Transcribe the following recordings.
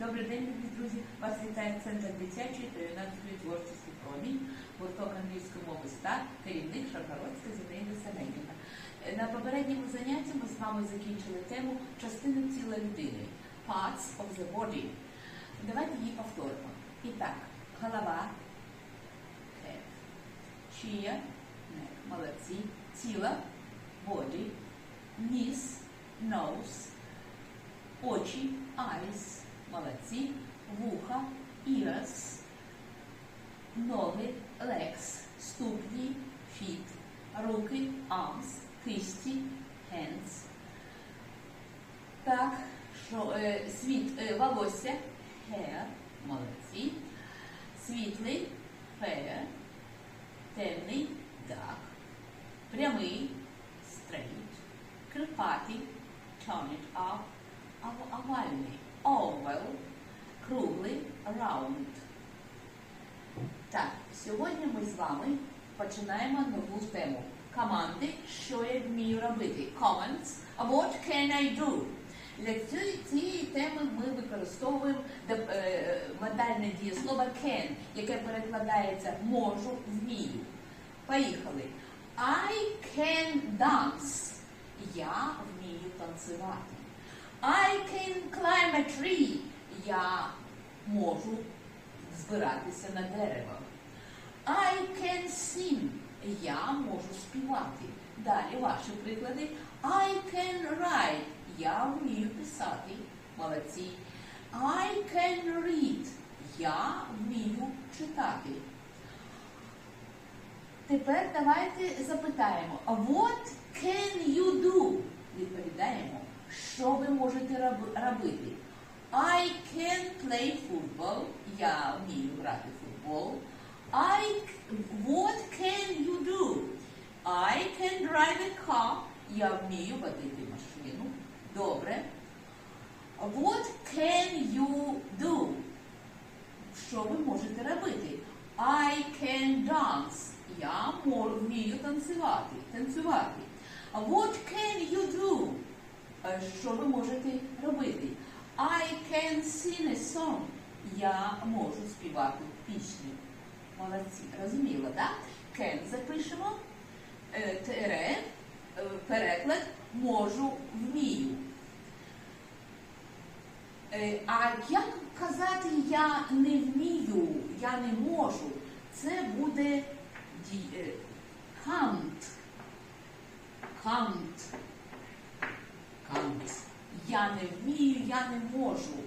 Добрий день, любі друзі! Вас вітає Центр дитячої та юнацької творчості промінь, гурток англійської мови СТАР, керівник Шаргородська Зінаїда Семенівна. На попередньому занятті ми з вами закінчили тему частини тіла людини Parts of the body. Давайте її повторимо. І так, голова, head, шия, neck, молодці, тіло, body, ніс, nose, очі, eyes, молодці, вуха, ears, ноги, legs, ступні, feet, руки, arms, кисті, hands. Так, що, е, світ, е, волосся, hair, молодці, світлий, fair, темний, dark, прямий, straight, крипатий, turn it up, ов- овальний, oval, круглий, round. Так, сьогодні ми з вами починаємо нову тему. Команди, що я вмію робити. Comments, what can I do? Для цієї, теми ми використовуємо е, модальне дієслово can, яке перекладається можу, вмію. Поїхали. I can dance. Я вмію танцювати. I can climb a tree. Я можу збиратися на дерево. I can sing. Я можу співати. Далі ваші приклади. I can write. Я вмію писати. Молодці. I can read. Я вмію читати. Тепер давайте запитаємо, what can you do? Відповідаємо, що ви можете роб- робити? I can play football. Я вмію грати в футбол. I c- what can you do? I can drive a car. Я вмію водити машину. Добре. What can you do? Що ви можете робити? I can dance. Я можу вмію танцювати. танцювати. А What can you do? Е, Що ви можете робити? I can sing a song. Я можу співати пісню. Молодці. Розуміло, так? Can запишемо. Е, Тере, е, переклад можу, вмію. А як казати я не вмію, я не можу, це буде can't. Can't. Can't. Я не вмію, я не можу.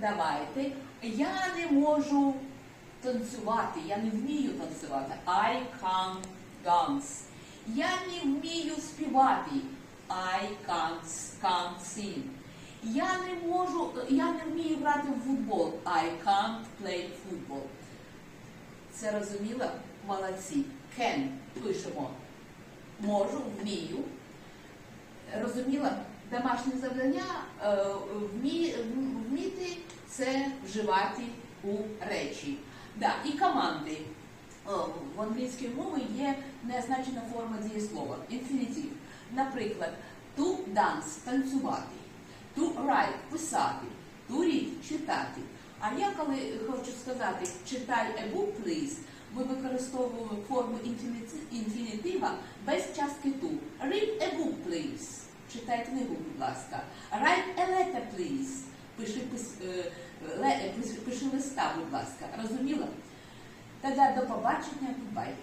Давайте. Я не можу танцювати, я не вмію танцювати. I can't dance. Я не вмію співати. I can't, can't sing. Я не можу, я не вмію грати в футбол. I can't play football. Це розуміло? Молодці. Can пишемо. Можу, вмію. Розуміла? Домашнє завдання е, вмі, вміти це вживати у речі. І команди. Е, В англійській мові є незначена форма дієслова. Інфінітив. Наприклад, to dance – танцювати, to write – писати, to read – читати. А я коли хочу сказати читай a book, please, ми використовуємо форму інфінітива без частки to. Read a book, please. Читай книгу, будь ласка. Write a letter, please. Пиши, е, ле- пиши, листа, будь ласка. Розуміла? Тоді до побачення, бай.